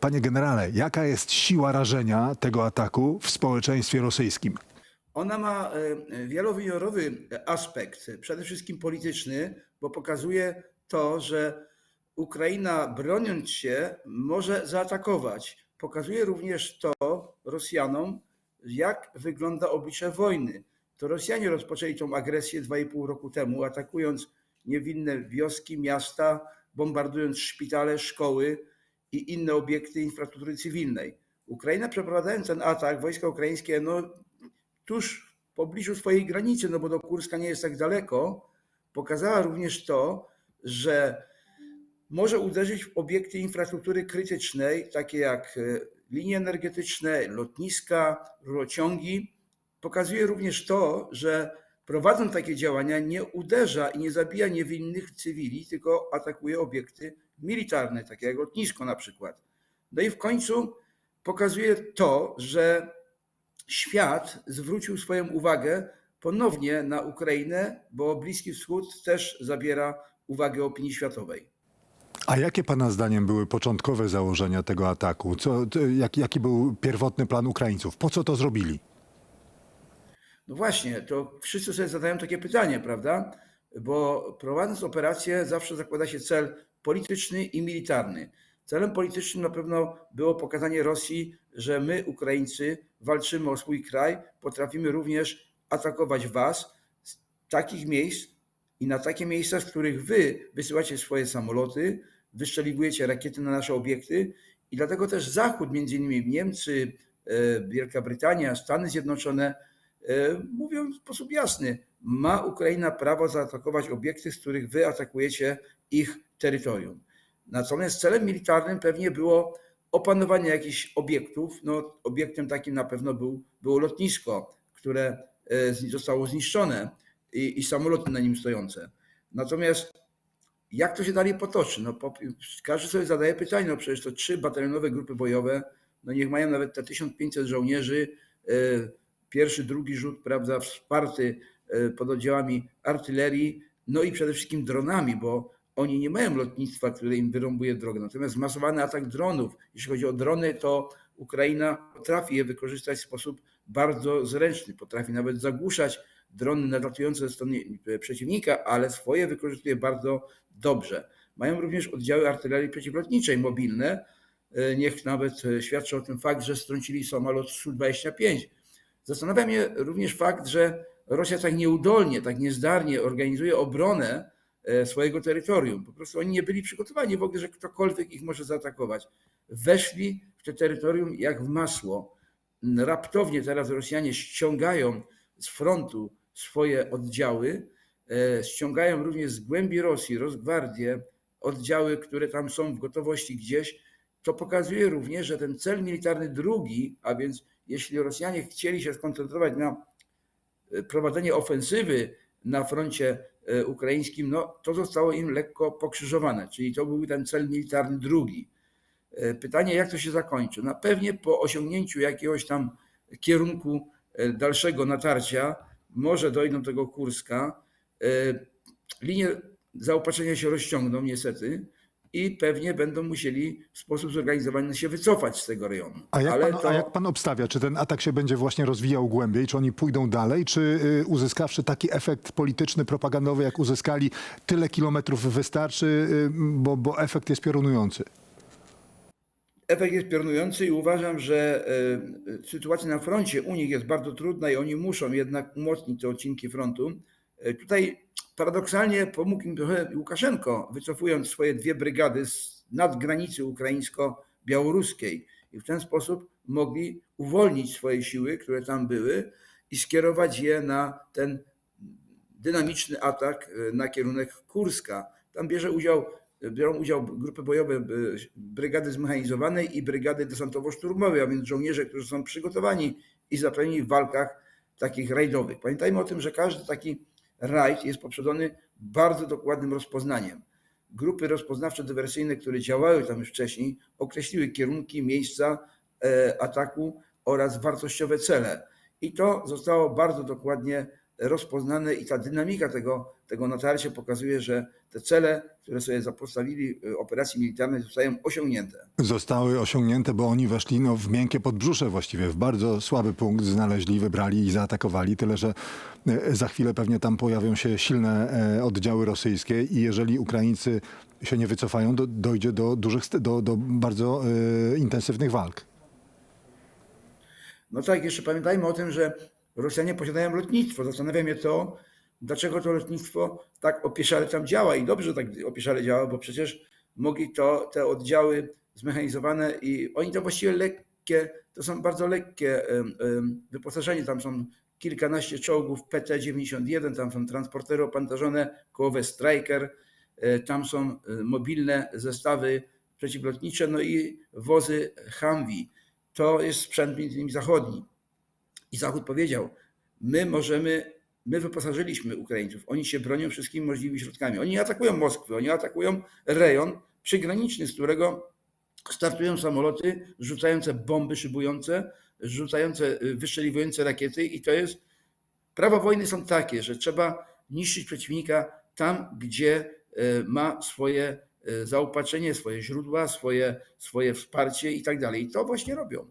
Panie generale, jaka jest siła rażenia tego ataku w społeczeństwie rosyjskim? Ona ma e, wielowymiarowy aspekt, przede wszystkim polityczny, bo pokazuje to, że Ukraina broniąc się może zaatakować. Pokazuje również to Rosjanom, jak wygląda oblicze wojny. To Rosjanie rozpoczęli tą agresję 2,5 roku temu, atakując niewinne wioski, miasta, bombardując szpitale, szkoły i inne obiekty infrastruktury cywilnej. Ukraina przeprowadzając ten atak, wojska ukraińskie no, tuż w pobliżu swojej granicy, no bo do Kurska nie jest tak daleko, pokazała również to, że może uderzyć w obiekty infrastruktury krytycznej, takie jak e, linie energetyczne, lotniska, rurociągi. Pokazuje również to, że prowadząc takie działania nie uderza i nie zabija niewinnych cywili, tylko atakuje obiekty militarne, takie jak lotnisko na przykład. No i w końcu pokazuje to, że świat zwrócił swoją uwagę ponownie na Ukrainę, bo Bliski Wschód też zabiera uwagę opinii światowej. A jakie pana zdaniem były początkowe założenia tego ataku? Co, jak, jaki był pierwotny plan Ukraińców? Po co to zrobili? No właśnie, to wszyscy sobie zadają takie pytanie, prawda? Bo prowadząc operację zawsze zakłada się cel polityczny i militarny. Celem politycznym na pewno było pokazanie Rosji, że my, Ukraińcy, walczymy o swój kraj, potrafimy również atakować Was z takich miejsc i na takie miejsca, z których Wy wysyłacie swoje samoloty, wystrzeliwujecie rakiety na nasze obiekty i dlatego też Zachód, między innymi Niemcy, e, Wielka Brytania, Stany Zjednoczone, E, Mówią w sposób jasny, ma Ukraina prawo zaatakować obiekty, z których wy atakujecie ich terytorium. Natomiast celem militarnym pewnie było opanowanie jakichś obiektów. No, obiektem takim na pewno był, było lotnisko, które e, zostało zniszczone i, i samoloty na nim stojące. Natomiast jak to się dalej potoczy? No, każdy sobie zadaje pytanie, no przecież to trzy batalionowe grupy bojowe, no niech mają nawet te 1500 żołnierzy, e, pierwszy, drugi rzut, prawda, wsparty e, pododdziałami artylerii, no i przede wszystkim dronami, bo oni nie mają lotnictwa, które im wyrąbuje drogę. Natomiast zmasowany atak dronów, jeśli chodzi o drony, to Ukraina potrafi je wykorzystać w sposób bardzo zręczny. Potrafi nawet zagłuszać drony nadlatujące ze strony e, przeciwnika, ale swoje wykorzystuje bardzo dobrze. Mają również oddziały artylerii przeciwlotniczej mobilne. E, Niech nawet świadczy o tym fakt, że strącili samolot Su-25. Zastanawia mnie również fakt, że Rosja tak nieudolnie, tak niezdarnie organizuje obronę e, swojego terytorium. Po prostu oni nie byli przygotowani w ogóle, że ktokolwiek ich może zaatakować. Weszli w to terytorium jak w masło. Raptownie teraz Rosjanie ściągają z frontu swoje oddziały, e, ściągają również z głębi Rosji Rosgwardię, oddziały, które tam są w gotowości gdzieś. To pokazuje również, że ten cel militarny drugi, a więc jeśli Rosjanie chcieli się skoncentrować na prowadzenie ofensywy na froncie e, ukraińskim, no to zostało im lekko pokrzyżowane, czyli to był ten cel militarny drugi. E, Pytanie, jak to się zakończy? No pewnie po osiągnięciu jakiegoś tam kierunku dalszego natarcia, może dojdą do tego Kurska, linie zaopatrzenia się rozciągną niestety i pewnie będą musieli w sposób zorganizowany się wycofać z tego rejonu. A jak, Ale pan, to... a jak pan obstawia, czy ten atak się będzie właśnie rozwijał głębiej, czy oni pójdą dalej, czy y, uzyskawszy taki efekt polityczny, propagandowy, jak uzyskali, tyle kilometrów wystarczy, y, bo, bo efekt jest piorunujący? Efekt jest piorunujący i uważam, że e, sytuacja na froncie u nich jest bardzo trudna i oni muszą jednak umocnić te odcinki frontu. Tutaj paradoksalnie pomógł im trochę Łukaszenko, wycofując swoje dwie brygady z nadgranicy ukraińsko-białoruskiej i w ten sposób mogli uwolnić swoje siły, które tam były i skierować je na ten dynamiczny atak e, na kierunek Kurska. Tam bierze udział, biorą udział grupy bojowe e, brygady zmechanizowanej i brygady desantowo-szturmowej, a więc żołnierze, którzy są przygotowani i zapewnieni w walkach takich rajdowych. Pamiętajmy o tym, że każdy taki rajd jest poprzedzony bardzo dokładnym rozpoznaniem. Grupy rozpoznawczo-dywersyjne, które działały tam już wcześniej, określiły kierunki, miejsca e, ataku oraz wartościowe cele. I to zostało bardzo dokładnie rozpoznane i ta dynamika tego, tego natarcia pokazuje, że te cele, które sobie zapostawili y, operacji militarnej zostają osiągnięte. Zostały osiągnięte, bo oni weszli no, w miękkie podbrzusze właściwie, w bardzo słaby punkt znaleźli, wybrali i zaatakowali, tyle że e, za chwilę pewnie tam pojawią się silne e, oddziały rosyjskie i jeżeli Ukraińcy się nie wycofają, do, dojdzie do dużych, do, do bardzo e, intensywnych walk. No tak, jeszcze pamiętajmy o tym, że Rosjanie posiadają lotnictwo. Zastanawia mnie to, dlaczego to lotnictwo tak opieszale tam działa i dobrze tak opieszale działa, bo przecież mogli to te oddziały zmechanizowane i oni to właściwie lekkie, to są bardzo lekkie wyposażenie. Tam są kilkanaście czołgów PT-91, tam są transportery opantażone, kołowe Striker, e, tam są e, mobilne zestawy przeciwlotnicze, no i wozy Humvee. To jest sprzęt między innymi zachodni. I Zachód powiedział, my możemy, my wyposażyliśmy Ukraińców, oni się bronią wszystkimi możliwymi środkami. Oni nie atakują Moskwy, oni atakują rejon przygraniczny, z którego startują samoloty rzucające bomby szybujące, rzucające, y, wystrzeliwujące rakiety i to jest, prawa wojny są takie, że trzeba niszczyć przeciwnika tam, gdzie y, ma swoje y, zaopatrzenie, swoje źródła, swoje, swoje wsparcie i tak dalej. I to właśnie robią.